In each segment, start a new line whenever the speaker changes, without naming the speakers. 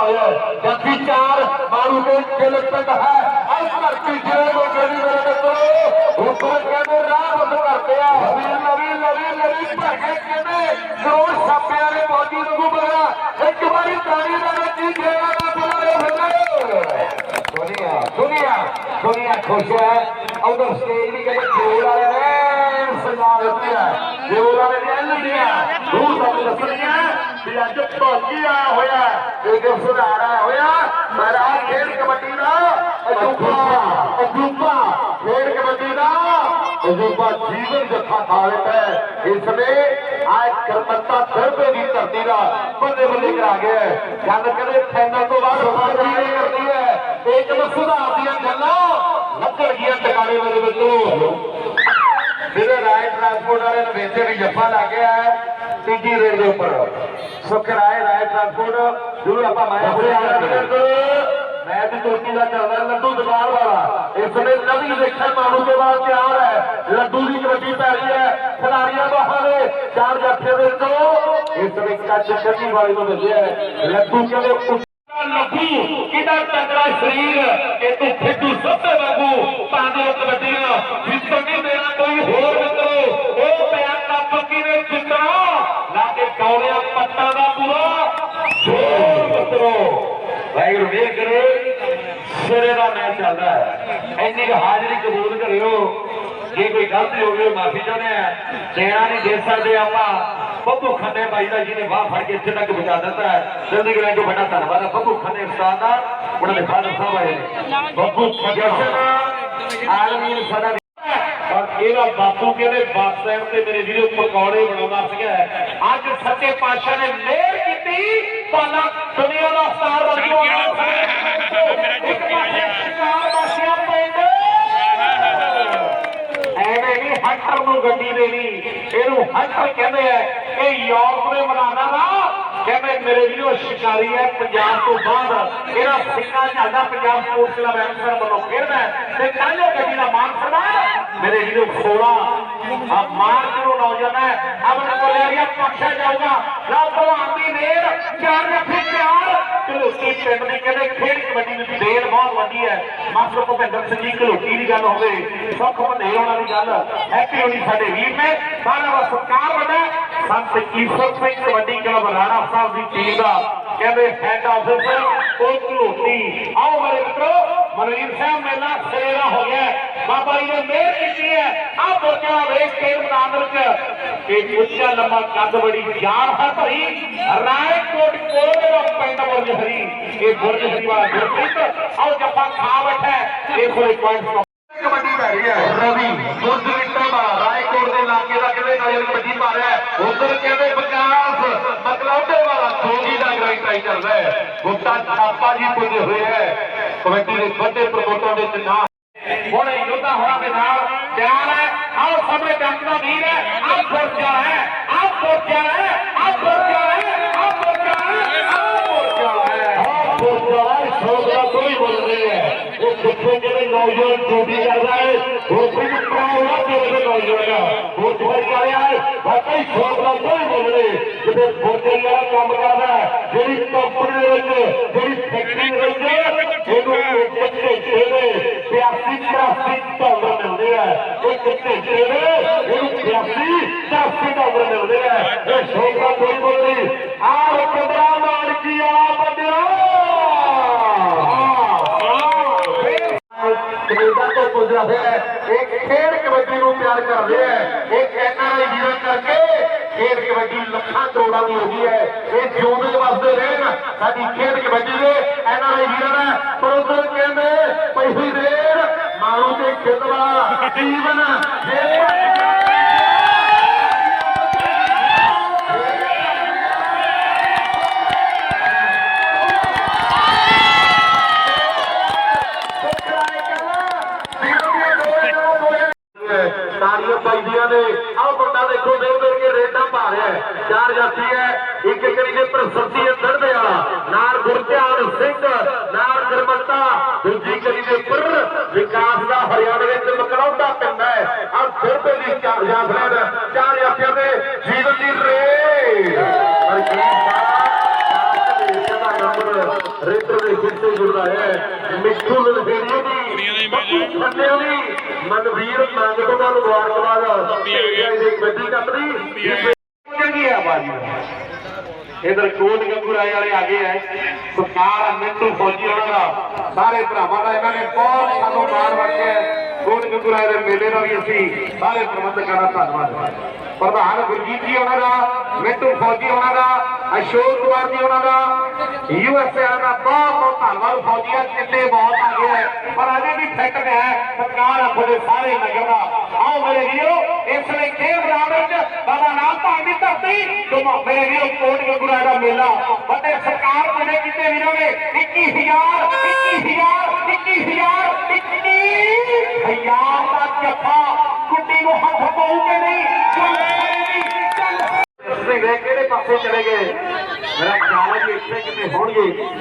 ਹੋਇਆ ਜੱਫੀ ਚਾਰ, ਮਾਰੂ ਕੇ ਦਿਲ ਪਿੰਡ ਹੈ। ਇਸ ਧਰਤੀ ਜਿਹੜੇ ਮੋਗੇ ਦੀ ਮੇਰੇ ਮਿੱਤਰੋ ਉੱਪਰ ਕਹਿੰਦੇ, ਰਾਹ ਬੰਦ ਕਰਦੇ ਆ। ਨਵੀਂ ਨਵੀਂ ਨਵੀਂ ਭਰ ਕੇ ਕਹਿੰਦੇ ਕਰੋੜ ਛਾਪਿਆਂ ਨੇ ਮੋਦੀ ਨੂੰ ਬਣਾ ਇੱਕ ਵਾਰੀ ਤਾੜੀ ਦਾ ਨੱਚੀ ਜਿਹੜਾ ਦਾ ਬੁਲਾਰੇ ਫਿਰਦੇ ਦੁਨੀਆ ਦੁਨੀਆ ਦੁਨੀਆ ਖੁਸ਼ ਹੈ। ਉਧਰ ਸਟੇਜ ਵੀ ਕਹਿੰਦੇ ਜੋੜ ਵਾਲੇ ਨੇ ਸਜਾ ਦਿੱਤੀ ਹੈ ਜੋੜ ਵਾਲੇ ਨੇ ਐਲਡੀਆਂ ਦੂਰ ਤੱਕ ਦੱਸਣੀਆਂ ਵੀ ਅੱਜ ਭੋਗੀ ਆਇਆ ਹੋਇਆ ਇਹ ਜੋ ਸੁਧਾਰ ਆਇਆ ਹੋਇਆ ਸਾਰਾ ਖੇਡ ਕਬੱਡੀ ਦਾ ਅਜੂਬਾ ਅਜੂਬਾ ਖੇਡ ਕਬੱਡੀ ਦਾ ਅਜੂਬਾ ਜੀਵਨ ਜੱਥਾ ਖਾ ਹੈ। ਇਸ ਨੇ ਆਜ ਕਰਮਤਾ ਦਰਬੇ ਦੀ ਧਰਤੀ ਦਾ ਬੰਦੇ ਬੰਦੇ ਕਰਾ ਗਿਆ ਹੈ। ਕਦੇ ਫਾਈਨਲ ਤੋਂ ਬਾਅਦ ਰਵਾਨਗੀ ਨਹੀਂ ਕਰਦੀ ਹੈ। ਇਹ ਜਦੋਂ ਸੁਧਾਰ ਦੀਆਂ ਗੱਲਾਂ ਲੱਗਣ ਗਈਆਂ ਟਿਕਾਣੇ ਮੇਰੇ ਵਿੱਚੋਂ ਜਿਹੜੇ ਰਾਏ ਟਰਾਂਸਪੋਰਟ ਵਾਲੇ ਨੇ ਵੇਚੇ ਵੀ ਜੱਫਾ ਲਾ ਕੇ ਆਇਆ ਤੀਜੀ ਰੇਲ ਦੇ ਉੱਪਰ। ਸੁਖ ਰਾਏ ਰਾਏ ਟਰਾਂਸਪੋਰਟ ਜਿਹਨੂੰ ਆਪਾਂ ਮੈਂ ਆਪਣੇ ਮੈਂ ਵੀ ਚੌਕੀ ਦਾ ਚੱਲਦਾ ਲੱਡੂ ਦੁਕਾਨ ਵਾਲਾ। ਇਸ ਨੇ ਨਵੀਂ ਦੇਖਣ ਮਾਨੂ ਦੇ ਬਾਅਦ ਤਿਆਰ ਹੈ। ਲੱਡੂ ਦੀ ਕਬੱਡੀ ਪੈ ਰਹੀ ਹੈ। ਖਿਡਾਰੀਆਂ ਬਾਹਾਂ ਦੇ ਚਾਰ ਜੱਫੇ ਦੇ ਤੋਂ ਇਸ ਨੇ ਕੱਚ ਕੱਢੀ ਵਾਲੀ ਨੂੰ ਮਿਲਿਆ। ਲੱਡੂ ਕਹਿੰਦੇ ਲੱਭੂ ਕਿਹਦਾ ਤਗੜਾ ਸਰੀਰ ਇਹ ਤੂੰ ਫਿੱਟੂ ਸੱਤੇ ਵਾਂਗੂ ਪਾਉਂਦੇ ਕਬੱਡੀਆਂ ਜਿੱਤਣ ਨਹੀਂ ਦੇਣਾ ਕੋਈ ਹੋਰ ਮਿੱਤਰੋ ਉਹ ਪਿਆ ਕੱਪ ਕਿਨੇ ਜਿੱਤਣਾ ਲਾ ਕੇ ਕੌਲਿਆ ਪੱਟਾਂ ਦਾ ਪੂਰਾ ਜੋਰ ਮਿੱਤਰੋ ਵਾਹਿਗੁਰੂ ਵੇਖ ਕਰੇ ਸਿਰੇ ਦਾ ਹੈ। ਇੰਨੀ ਕੁ ਹਾਜ਼ਰੀ ਕਬੂਲ ਕਰਿਓ। ਜੇ ਕੋਈ ਗਲਤੀ ਹੋ ਗਈ ਮਾਫੀ ਚਾਹੁੰਦੇ ਆ। ਦੇਣਾ ਨਹੀਂ ਦੇ ਸਕਦੇ ਆਪਾਂ। ਬੱਬੂ ਖੰਡੇ ਬਾਈ ਦਾ ਜਿਹਨੇ ਬਾਹ ਫੜ ਕੇ ਇੱਥੇ ਤੱਕ ਪਹੁੰਚਾ ਦਿੱਤਾ ਹੈ। ਜ਼ਿੰਦਗੀ ਵਿੱਚ ਬੜਾ ਧੰਨਵਾਦ ਹੈ ਬੱਬੂ ਖੰਡੇ ਉਸਤਾਦ ਦਾ ਉਹਨਾਂ ਦੇ ਫਾਦਰ ਸਾਹਿਬ ਆਏ ਨੇ। ਬੱਬੂ ਖੰਡੇ ਆਲਮੀਨ ਸਦਾ ਪਰ ਇਹਦਾ ਬਾਪੂ ਕਹਿੰਦੇ ਬੱਸ ਸਟੈਂਡ ਤੇ ਮੇਰੇ ਵੀਰੋ ਪਕੌੜੇ ਬਣਾਉਂਦਾ ਸੀਗਾ। ਅੱਜ ਸੱਚੇ ਪਾਤਸ਼ਾਹ ਨੇ ਮਿਹਰ ਕੀਤੀ। ਪਾਲਾ ਦੁਨੀਆ ਦਾ ਸਟਾਰ ਬਣ ਗਿਆ ਇੱਕ ਪਾਸੇ ਸ਼ਿਕਾਰ ਵਾਸੀਆਂ ਪਿੰਡ ਐਵੇਂ ਨਹੀਂ ਹੰਟਰ ਨੂੰ ਗੱਡੀ ਦੇਣੀ ਇਹਨੂੰ ਹੰਟਰ ਕਹਿੰਦੇ ਆ, ਇਹ ਯੂਰਪ ਦੇ ਮੈਦਾਨਾਂ ਦਾ ਕਹਿੰਦੇ ਮੇਰੇ ਵੀਰੋ, ਸ਼ਿਕਾਰੀ ਹੈ ਪੰਜਾਬ ਤੋਂ ਬਾਹਰ। ਇਹਦਾ ਸਿੱਕਾ ਚੱਲਦਾ ਪੰਜਾਬ ਸਪੋਰਟਸ ਕਲੱਬ ਐਮਸਰ ਵੱਲੋਂ ਖੇਡਦਾ ਹੈ। ਤੇ ਕੱਲ੍ਹ ਗੱਡੀ ਦਾ ਮਾਨ ਸਨਮਾਨ ਮੇਰੇ ਵੀਰੋ 16 ਆ ਮਾਨ ਨੂੰ ਨੌਜਵਾਨ ਹੈ ਆਪਣੇ ਕੋਲੇਰੀਆ ਪੱਖਿਆ ਜਾਊਗਾ। ਲਾ ਭਲਵਾਨ ਦੀ ਨੇਰ ਚਾਰ ਰੱਖੇ ਚਾਰ ਕਲੋਕੀ ਪਿੰਡ ਦੀ ਕਹਿੰਦੇ ਖੇਡ ਕਬੱਡੀ ਦੀ ਦੇਰ ਬਹੁਤ ਵੱਡੀ ਹੈ। ਮਾਸਟਰ ਭੁਪਿੰਦਰ ਸਿੰਘ ਜੀ ਕਲੋਕੀ ਦੀ ਗੱਲ ਹੋਵੇ, ਸੁੱਖ ਬੰਦੇ ਉਹਨਾਂ ਦੀ ਗੱਲ ਹੈਪੀ ਹੋਣੀ ਸਾਡੇ ਵੀਰ ਨੇ। ਸਾਰਿਆਂ ਦਾ ਸਤਿਕਾਰ ਵੱਡਾ ਸੰਤ ਈਸ਼ਵਰ ਸਿੰਘ ਕਬੱਡੀ ਕਲੱਬ ਰਾਣਾ ਸਾਹਿਬ ਦੀ ਟੀਮ ਦਾ ਕਹਿੰਦੇ ਹੈਡ ਆਫਿਸਰ ਉਹ ਕਲੋਕੀ ਆਓ ਮੇਰੇ ਮਿੱਤਰੋ ਮਨਵੀਰ ਸਿੰਘ ਮੇਲਾ ਸਿਰੇ ਹੋ ਗਿਆ ਬਾਬਾ ਜੀ ਨੇ ਮਿਹਰ ਕੀਤੀ ਹੈ। ਆ ਬੋਝਾ ਵੇਖ ਕੇ ਮੈਦਾਨ ਵਿੱਚ ਇਹ ਉੱਚਾ ਲੰਮਾ ਕੱਦ ਬੜੀ ਜਾਨ ਹੈ ਭਰੀ। ਰਾਏਕੋਟ ਕੋਲ ਦਾ ਪਿੰਡ ਬੁਰਜ ਹਰੀ। ਇਹ ਬੁਰਜ ਹਰੀ ਵਾਲਾ ਗੁਰਪ੍ਰੀਤ। ਆਓ ਜੱਫਾ ਖਾ ਬੈਠਾ ਹੈ। ਇਹ ਪੁਆਇੰਟ ਦਾ ਗ੍ਰਾਈਟ ਟਰਾਈ ਕਰਦਾ ਹੈ। ਗੁੱਟਾ ਛਾਪਾ ਜੀ ਪੁੱਜੇ ਹੋਏ ਹੈ। ਕਬੱਡੀ ਦੇ ਵੱਡੇ ਪ੍ਰਮੋਟਰਾਂ ਦੇ ਚ ਹੁਣ ਯੋਧਾ ਹੋਣਾ ਦੇ ਨਾਲ ਤਿਆਰ ਹੈ। ਆਓ ਸਾਹਮਣੇ ਜੰਗ ਦਾ ਵੀਰ ਹੈ। ਆਹ ਫੋਰਜਾ ਹੈ। ਆਹ ਫੋਰਜਾ ਹੈ। ਆਹ ਫੋਰਜਾ ਹੈ। ਆਹ ਫੋਰਜਾ ਹੈ। ਆਹ ਫੋਰਜਾ ਹੈ। ਆਹ ਫੋਰਜਾ ਹੈ। ਛੋਕਰਾ ਕੋਈ ਬੋਲ ਰਿਹਾ ਹੈ। ਉਹ ਕਿੱਥੇ ਜਿਹੜੇ ਨੌਜਵਾਨ ਡਿਊਟੀ ਕਰਦਾ ਹੈ? ਉਹ ਵੀ ਪ੍ਰਾਉਣਾ ਜਿਹੜੇ ਨੌਜਵਾਨ ਉਹ ਤੁਹਾਡੀ ਕਰਿਆ ਹੈ ਵਾਕਈ ਛੋਕਰਾ ਕੋਈ ਜਿੱਥੇ ਫੋਰਜੇ ਵਾਲਾ ਕੰਮ ਕਰਦਾ ਜਿਹੜੀ ਕੰਪਨੀ ਦੇ ਵਿੱਚ ਜਿਹੜੀ ਫੈਕਟਰੀ ਦੇ ਵਿੱਚ ਇਹਨੂੰ ਬੱਚੇ ਜਿਹੜੇ 82 83 ਡਾਲਰ ਮਿਲਦੇ ਆ ਇੱਕ ਘੰਟੇ ਦੇ ਇਹਨੂੰ 82 83 ਡਾਲਰ ਮਿਲਦੇ ਆ ਇਹ ਸ਼ੋਕਾ ਕੋਈ ਬੋਲੀ ਆਹ ਕੰਦਰਾ ਮਾਰ ਕੀ ਆ ਬੰਦਿਆ ਕੈਨੇਡਾ ਤੋਂ ਹੋਇਆ ਹੈ। ਇੱਕ ਖੇਡ ਕਬੱਡੀ ਨੂੰ ਪਿਆਰ ਕਰਦੇ ਦੀ ਹੋ ਹੈ। ਇਹ ਜਿਉਂਦੇ ਵਸਦੇ ਰਹਿਣ। ਸਾਡੀ ਖੇਡ ਕਬੱਡੀ ਦੇ ਐਨਆਰਆਈ ਵੀਰਾਂ ਦਾ ਪਰ ਉਧਰ ਕਹਿੰਦੇ ਪੈਸੇ ਦੇਣ ਰੇਡ ਮਾਰੂ ਤੇ ਖਿੱਦਵਾ ਜੀਵਨ ਜੇ ਤਾਲੀਆਂ ਪਾਈਦੀਆਂ ਨੇ। ਆਹ ਬੰਦਾ ਦੇਖੋ, ਦੇ ਦੇ ਕੇ ਰੇਡਾਂ ਪਾ ਰਿਹਾ ਹੈ। ਚਾਰ ਜਾਤੀ ਹੈ, ਇੱਕ ਕਰੀ ਦੇ ਪਰ ਸਰਦੀ ਵਾਲਾ। ਨਾਲ ਗੁਰਧਿਆਨ ਸਿੰਘ, ਨਾਲ ਗਰਮਤਾ। ਦੂਜੀ ਕਰੀ ਦੇ ਪਰ ਵਿਕਾਸ ਦਾ ਹਰਿਆਣੇ ਵਿੱਚ ਮਕਲੌਦਾ ਪੈਂਦਾ ਹੈ। ਆਹ ਫਿਰ ਪਹਿਲੀ ਚਾਰ ਜਾਫਲੇ ਚਾਰ ਜਾਤੀਆਂ ਦੇ ਜੀਵਨ ਦੀ ਰੇਡ ਹਰਜੀਤ ਸਾਹਿਬ ਦਾ ਨੰਬਰ ਤੋਂ ਜੁੜਦਾ ਹੈ ਮਿੱਠੂ ਲਲਹੇੜੀ ਦੀ ਬੱਬੂ ਖੰਡੇ ਦੀ ਮਨਵੀਰ ਮੰਗ ਤੋਂ ਬਾਅਦ ਮੁਬਾਰਕਬਾਦ ਇਹ ਚੰਗੀ ਆ ਇਧਰ ਕੋਟ ਗੰਗੂਰਾਏ ਵਾਲੇ ਆ ਗਏ ਐ। ਸਰਕਾਰ ਮਿੰਟੂ ਫੌਜੀ ਉਹਨਾਂ ਦਾ ਸਾਰੇ ਭਰਾਵਾਂ ਦਾ ਇਹਨਾਂ ਨੇ ਬਹੁਤ ਸਾਨੂੰ ਮਾਣ ਵਰਤਿਆ ਕੋਟ ਗੰਗੂਰਾਏ ਦੇ ਮੇਲੇ ਦਾ ਵੀ ਅਸੀਂ ਸਾਰੇ ਪ੍ਰਬੰਧਕਾਂ ਦਾ ਧੰਨਵਾਦ। ਪ੍ਰਧਾਨ ਗੁਰਜੀਤ ਜੀ ਉਹਨਾਂ ਦਾ ਮਿੰਟੂ ਫੌਜੀ ਉਹਨਾਂ ਦਾ ਅਸ਼ੋਕ ਕੁਮਾਰ ਜੀ ਉਹਨਾਂ ਦਾ ਯੂਐਸਏ ਦਾ ਬਹੁਤ ਬਹੁਤ ਧੰਨਵਾਦ। ਫੌਜੀਆਂ ਕਿੰਨੇ ਬਹੁਤ ਆ ਗਏ ਪਰ ਅਜੇ ਵੀ ਫਿੱਟ ਹੈ। ਸਰਕਾਰ ਆਪਣੇ ਸਾਰੇ ਨਗਰ ਦਾ। ਆਓ ਮੇਰੇ ਵੀਰੋ, ਇਸ ਲਈ ਖੇਡ ਮੈਦਾਨ ਵਿੱਚ ਬਾਬਾ ਨਾਮ ਭਾਈ ਦੀ ਧਰਤੀ ਤੁਮ ਮੇਰੇ ਵੀਰੋ, ਕੋਟ ਗੰਗੂਰਾ ਦਾ ਮੇਲਾ। ਵੱਡੇ ਸਰਕਾਰ ਬਣੇ ਕਿਤੇ ਵੀਰੋਗੇ 21000 21000 21000 21000 ਦਾ ਜੱਫਾ। ਕੁੱਟੀ ਨੂੰ ਹੱਥ ਪਾਉਗੇ ਨਹੀਂ ਚੱਲ ਕਰੇਗੀ ਚੱਲ ਸਿੰਘ ਦੇ ਕਿਹੜੇ ਪਾਸੇ ਚਲੇ ਗਏ। ਮੇਰਾ ਖਿਆਲ ਹੈ ਕਿ ਇੱਥੇ ਕਿਤੇ ਹੋਣਗੇ।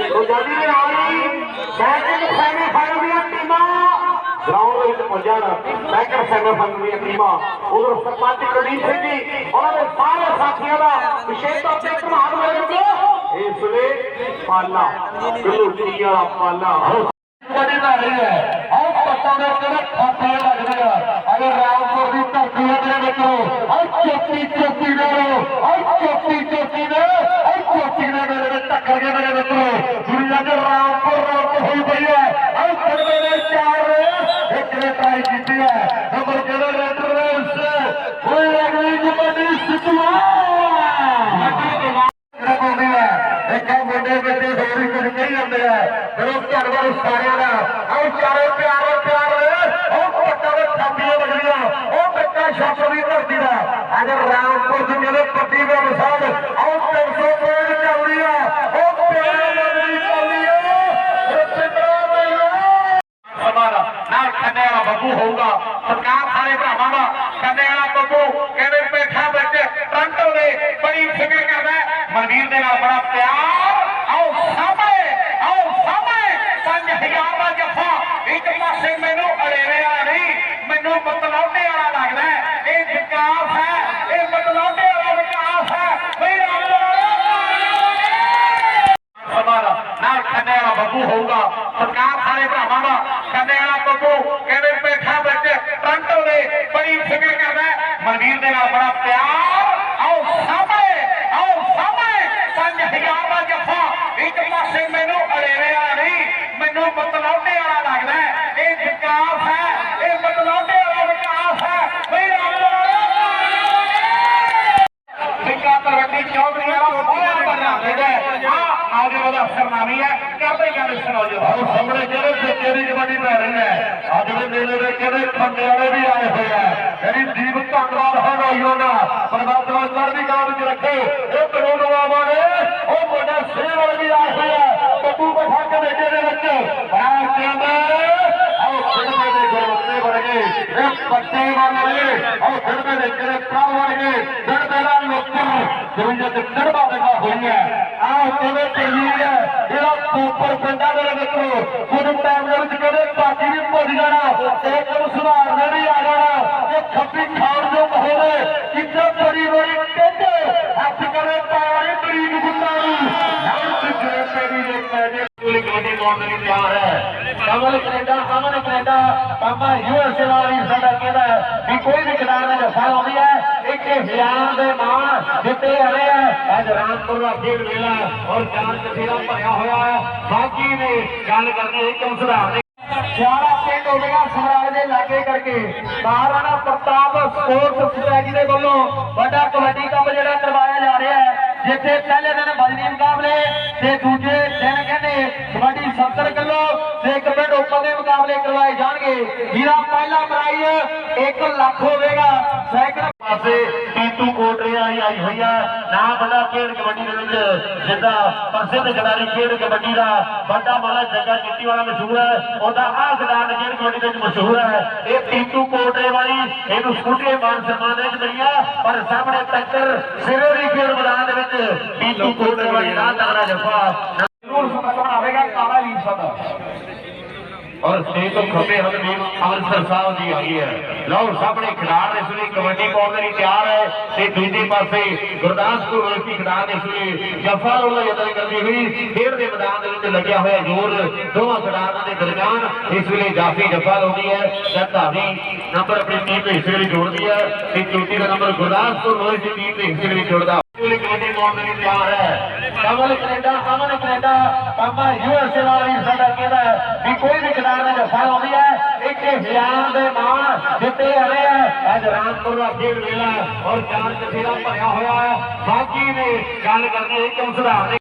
ਉਹ ਜਲਦੀ ਦੇ ਨਾਲ ਹੀ ਸੈਕਿੰਡ ਸੈਮੀ ਦੀਆਂ ਟੀਮਾਂ। ਗਰਾਊਂਡ ਵਿੱਚ ਪਹੁੰਚਣ ਸੈਕਿੰਡ ਸੈਮੀ ਦੀਆਂ ਟੀਮਾਂ। ਉਧਰ ਸਰਪੰਚ ਕੁਲਦੀਪ ਸਿੰਘ ਜੀ, ਉਹਨਾਂ ਦੇ ਸਾਰੇ ਸਾਥੀਆਂ ਦਾ ਵਿਸ਼ੇਸ਼ ਤੌਰ ਤੇ ਧੰਨਵਾਦ ਮੇਰੇ ਮਿੱਤਰੋ ਇਸ ਵੇਲੇ ਪਾਲਾ ਗਲੂਟੀ ਵਾਲਾ ਪਾਲਾ। ਬੜੀ ਦਾ ਰਹੀ ਹੈ ਆਹ ਪੱਟਾਂ ਦੇ ਕਿਹੜੇ ਖਾਤੇ ਲੱਗਦੇ ਆ ਅਗਰ ਰਾਮਪੁਰ ਦੀ ਧਰਤੀ ਹੈ ਮੇਰੇ ਮਿੱਤਰੋ ਆਹ ਚੋਟੀ ਚੋਟੀ ਦੇ ਆਹ ਚੋਟੀ ਚੋਟੀ ਦੇ ਆਹ ਚੋਟੀ ਦੇ ਮੇਰੇ ਵਿੱਚ ਟੱਕਰ ਗਏ ਮੇਰੇ ਮਿੱਤਰੋ ਦੁਨੀਆ ਦੇ ਰਾਮਪੁਰ ਰੋਡ ਤੇ ਹੋਈ ਪਈ ਹੈ ਆਹ ਖੜਵੇ ਨੇ ਚਾਰ ਇੱਕ ਨੇ ਟਰਾਈ ਕੀਤੀ ਹੈ ਨੰਬਰ ਕਿਹੜੇ ਰੈਡ ਰੇਸ ਹੋਈ ਅਗਲੀ ਕਬੱਡੀ ਸਿੱਟਵਾ ਜਿਹੜਾ ਪਾਉਂਦੇ ਆ ਇੱਕ ਆ ਮੁੰਡੇ ਬੱਚੇ ਹੋਰ ਹੀ ਕੁਝ ਕਹੀ ਜਾਂਦੇ ਆ ਚਲੋ ਧੰਨਵਾਦ ਸਾਰਿਆਂ ਦਾ ਆਓ ਚਾਰੇ ਪਿਆਰੇ ਪਿਆਰੇ ਉਹ ਪੱਟਾ ਦੇ ਥਾਪੀਆਂ ਲੱਗਦੀਆਂ ਉਹ ਬੱਚਾ ਸ਼ਾਸਰ ਦੀ ਧਰਤੀ ਦਾ ਅੱਜ ਰਾਮਪੁਰ ਦੀ ਪੱਟੀ ਦਾ ਮਿਸਾਲ ਆਓ 300 ਪੇੜ ਚੱਲਦੀ ਆ। ਉਹ ਪਿਆਰੇ ਲੱਗਦੀ ਚੱਲਦੀ ਆ। ਰਤਿੰਦਰਾ ਮਈਆ ਸਮਾਰਾ ਨਾਲ ਖੰਡੇ ਵਾਲਾ ਬੱਬੂ ਹੋਊਗਾ। ਸਰਕਾਰ ਸਾਰੇ ਭਰਾਵਾਂ ਦਾ। ਖੰਡੇ ਵਾਲਾ ਬੱਬੂ ਕਹਿੰਦੇ ਪੇਠਾ ਵਿੱਚ ਟਰੰਟੋ ਦੇ ਬੜੀ ਫਿਕਰ ਕਰਦਾ ਹੈ। ਮਨਵੀਰ ਦੇ ਨਾਲ ਬੜਾ ਪਿਆਰ ਆਓ ਸਾਹਮਣੇ ਆਓ ਸਾਹਮਣੇ 5000 ਦਾ ਜੱਫਾ ਇੱਕ ਪਾਸੇ ਮੈਨੂੰ ਅੜੇਰੇ ਵਾਲਾ ਨਹੀਂ ਮੈਨੂੰ ਬਤਲੌਟੇ ਵਾਲਾ ਲੱਗਦਾ ਹੈ। ਇਹ ਵਿਕਾਸ ਹੈ ਇਹ ਬਤਲੌਟੇ ਵਾਲਾ ਵਿਕਾਸ ਹੈ ਬਈ ਸਮਾਰਾ ਨਾਲ ਖੰਡੇ ਵਾਲਾ ਬੱਬੂ ਹੋਊਗਾ ਸਰਕਾਰ ਸਾਰੇ ਭਰਾਵਾਂ ਦਾ ਖੰਡੇ ਵਾਲਾ ਬੱਬੂ ਕਹਿੰਦੇ ਪੇਠਾ ਵਿੱਚ ਟਰੰਟੋ ਦੇ ਬੜੀ ਫਿਕਰ ਕਰਦਾ ਹੈ। ਮਨਵੀਰ ਦੇ ਨਾਲ ਬੜਾ ਪਿਆਰ ਆਓ ਸਾਹਮਣੇ ਆਓ ਸਾਹਮਣੇ 5000 ਦਾ ਜੱਫਾ ਇੱਕ ਪਾਸੇ ਮੈਨੂੰ ਅੜੇਰੇ ਵਾਲਾ ਨਹੀਂ ਮੈਨੂੰ ਬਤਲੌਟੇ ਵਾਲਾ ਲੱਗਦਾ ਹੈ। ਇਹ ਵਿਕਾਸ ਹੈ ਇਹ ਬਤਲੌਟੇ ਵਾਲਾ ਵਿਕਾਸ ਹੈ ਬਈ ਸਿੱਕਾ ਤਰੱਕੀ ਚੌਧਰੀ ਵਾਲਾ ਬਹੁਤ ਬੜਾ ਆ ਆਗੇ ਅਫਸਰਨਾਮੀ ਹੈ ਕਰਦੇ ਗੱਲ ਸੁਣੋ ਜੀ। ਸਾਹਮਣੇ ਕਿਹੜੇ ਸਿੱਕੇ ਦੀ ਕਬੱਡੀ ਪੈ ਰਹੀ ਹੈ ਅੱਜ ਦੇ ਮੇਲੇ ਦੇ ਕਿਹੜੇ ਖੰਡੇ ਵਾਲੇ ਵੀ ਆਏ ਹੋਏ ਆ। ਜਿਹੜੀ ਦੀਪ ਧੰਨਵਾਦ ਹਨ ਆਈਓ ਪਰਮਾਤਮਾ ਚੜ੍ਹਦੀ ਕਲਾ ਵਿੱਚ ਰੱਖੇ। ਇਹ ਕਾਨੂੰਨ ਵਾਵਾ ਨੇ, ਉਹ ਮੁੰਡਾ ਸੇਵ ਵਾਲੇ ਵੀ ਆਏ ਹੋਏ ਆ, ਬੱਬੂ ਬਠਾ ਕਮੇਟੀ ਦੇ ਵਿੱਚ। ਬੜਾ ਕਹਿੰਦੇ ਆਓ ਖਿੜਮੇ ਦੇ ਗੁਰਮਤੇ ਵਰਗੇ ਇਹ ਪੱਤੇ ਵਾਲੇ ਆਓ ਖਿੜਮੇ ਦੇ ਕਿਹੜੇ ਪ੍ਰਾਹ ਵਰਗੇ ਲੋਕਾਂ ਦੁਨੀਆ ਤੇ ਚੜ੍ਹਵਾ ਦੇਗਾ ਹੋਈ ਹੈ। ਆਹ ਕਿਵੇਂ ਚੱਲੀ ਹੈ, ਜਿਹੜਾ ਸੁਪਰ ਪਿੰਡਾਂ ਦੇ ਮਿੱਤਰੋ ਕੁਝ ਟਾਈਮ ਦੇ ਵਿੱਚ ਕਹਿੰਦੇ ਪਾਰਟੀ ਵੀ ਭੁੱਲ ਜਾਣਾ, ਇੱਕ ਨੂੰ ਸੁਧਾਰਨੇ ਵੀ ਆ ਜਾਣਾ ਇਹ ਖੱਪੀ ਖਾਣ ਜੋ ਹੋਵੇ ਕਿੰਨਾ ਬੜੀ ਬੜੀ ਟੱਡੇ ਹੱਥ ਕਰੇ ਪਾਣੀ ਤਰੀਕ ਗੁੱਟਾਂ ਨੂੰ ਨਾਲ ਜਿਹੜੇ ਪੈਰੀ ਦੇ ਪੈਦੇ ਪੁਲਿਸ ਕਬੱਡੀ ਪਾਉਣ ਲਈ ਤਿਆਰ ਹੈ। ਕਮਲ ਕੈਨੇਡਾ ਕਮਲ ਕੈਨੇਡਾ ਪਾਪਾ ਯੂਐਸਏ ਵਾਲੀ ਸਾਡਾ ਕਹਿੰਦਾ ਵੀ ਕੋਈ ਵੀ ਖਿਡਾਰੀ ਦਾ ਜੱਫਾ ਆਉਂਦੀ ਹੈ ਇੱਕ ਦੇ ਨਾਲ ਜਿੱਤੇ ਆਏ ਆ। ਅੱਜ ਰਾਮਪੁਰ ਦਾ ਖੇਡ ਮੇਲਾ ਔਰ ਚਾਰ ਕਥੇਰਾ ਭਰਿਆ ਹੋਇਆ ਹੈ। ਬਾਕੀ ਨੇ ਗੱਲ ਕਰਨੀ ਹੈ ਕਿਉਂ ਸੁਧਾਰਨੇ? ਸਿਆਰਾ ਪਿੰਡ ਹੋਵੇਗਾ ਸਮਰਾਜ ਦੇ ਲਾਗੇ ਕਰਕੇ ਮਹਾਰਾਣਾ ਪ੍ਰਤਾਪ ਸਪੋਰਟਸ ਸੁਸਾਇਟੀ ਦੇ ਵੱਲੋਂ ਵੱਡਾ ਕਬੱਡੀ ਕੱਪ ਜਿਹੜਾ ਕਰਵਾਇਆ ਜਾ ਰਿਹਾ ਹੈ, ਜਿੱਥੇ ਪਹਿਲੇ ਦਿਨ ਬਜਰੀ ਮੁਕਾਬਲੇ ਤੇ ਦੂਜੇ ਦਿਨ ਕਹਿੰਦੇ ਕਬੱਡੀ 70 ਕਿਲੋ ਤੇ ਇੱਕ ਮਿੰਟ ਓਪਨ ਦੇ ਮੁਕਾਬਲੇ ਕਰਵਾਏ ਜਾਣਗੇ। ਜਿਹਦਾ ਪਹਿਲਾ ਪ੍ਰਾਈਜ਼ 1 ਲੱਖ ਹੋਵੇਗਾ। ਸੈਕਿੰਡ ਪਾਸੇ ਟੀਟੂ ਕੋਟਰੇ ਆਈ ਆਈ ਹੋਈ ਹੈ ਨਾ ਬੜਾ ਖੇਡ ਕਬੱਡੀ ਦੇ ਵਿੱਚ ਜਿੱਦਾਂ ਪ੍ਰਸਿੱਧ ਖਿਡਾਰੀ ਖੇਡ ਕਬੱਡੀ ਦਾ ਵੱਡਾ ਮਾਲਾ ਜੱਗਾ ਚਿੱਟੀ ਵਾਲਾ ਮਸ਼ਹੂਰ ਹੈ। ਉਹਦਾ ਆਹ ਖਿਡਾਰੀ ਖੇਡ ਕਬੱਡੀ ਦੇ ਵਿੱਚ ਮਸ਼ਹੂਰ ਹੈ। ਇਹ ਟੀਟੂ ਕੋਟਰੇ ਵਾਲੀ, ਇਹਨੂੰ ਸਕੂਟਰੀ ਮਾਨ ਸਨਮਾਨ ਵਿੱਚ ਮਿਲੀ ਪਰ ਸਾਹਮਣੇ ਟੱਕਰ ਸਿਰੇ ਦੀ ਖੇਡ ਮੈਦਾਨ ਦੇ ਵਿੱਚ ਟੀਟੂ ਕੋਟਰੇ ਵਾਲੀ ਨਾ ਤਗੜਾ ਜੱਫਾ। ਜ਼ਰੂਰ ਸਮਝਣਾ ਆਵੇਗਾ ਕਾਲਾ ਲੀਡ ਸਾਡਾ। ਔਰ ਸਟੇਜ ਤੋਂ ਖੱਬੇ ਹੱਥ ਅੰਮ੍ਰਿਤਸਰ ਸਾਹਿਬ ਦੀ ਆ ਹੈ। ਲਓ, ਸਾਹਮਣੇ ਖਿਡਾਰ ਇਸ ਵੇਲੇ ਕਬੱਡੀ ਪਾਉਣ ਦੇ ਲਈ ਤਿਆਰ ਹੈ ਤੇ ਦੂਜੇ ਪਾਸੇ ਗੁਰਦਾਸਪੁਰ ਰੋਟੀ ਖਿਡਾਰ ਇਸ ਵੇਲੇ ਜਫਾ ਉਹਨਾਂ ਯਤਨ ਕਰਦੀ ਹੋਈ ਖੇਡ ਦੇ ਮੈਦਾਨ ਦੇ ਵਿੱਚ ਲੱਗਿਆ ਹੋਇਆ ਜ਼ੋਰ। ਦੋਵਾਂ ਖਿਡਾਰਾਂ ਦੇ ਦਰਮਿਆਨ ਇਸ ਵੇਲੇ ਜਾਫੀ ਜਫਾ ਲਾਉਂਦੀ ਹੈ ਜਦ ਨੰਬਰ ਆਪਣੀ ਟੀਮ ਦੇ ਹਿੱਸੇ ਵਿੱਚ ਜੋੜਦੀ ਹੈ ਤੇ ਚੌਥੀ ਦਾ ਨੰਬਰ ਗੁਰਦਾਸਪੁਰ ਰੋਟੀ ਟੀਮ ਦੇ ਹਿੱਸੇ ਵਿੱਚ ਜੋੜਦਾ। ਇਸ ਵੇਲੇ ਕਬੱਡੀ ਪਾਉਣ ਦੇ ਲਈ ਤਿਆਰ ਹੈ? Kamal Canada Kamal Canada. ਪਾਪਾ ਯੂਐਸਏ ਵਾਲੀ ਸਾਡਾ ਕਹਿੰਦਾ ਵੀ ਕੋਈ ਵੀ ਖਿਡਾਰ ਦਾ ਜਫਾ ਲਾਉਂਦੀ ਹੈ, ਇੱਕ ਹਿਆਨ ਦੇ ਨਾਲ ਜਿੱਤੇ ਹਰੇ ਹੈ। ਅੱਜ ਰਾਮਪੁਰ ਦਾ ਖੇਡ ਮੇਲਾ ਔਰ ਚਾਰ ਜਥੇ ਭਰਿਆ ਹੋਇਆ ਹੈ। ਬਾਕੀ ਨੇ ਗੱਲ ਕਰਨੀ ਹੈ ਕਿ ਸੁਧਾਰ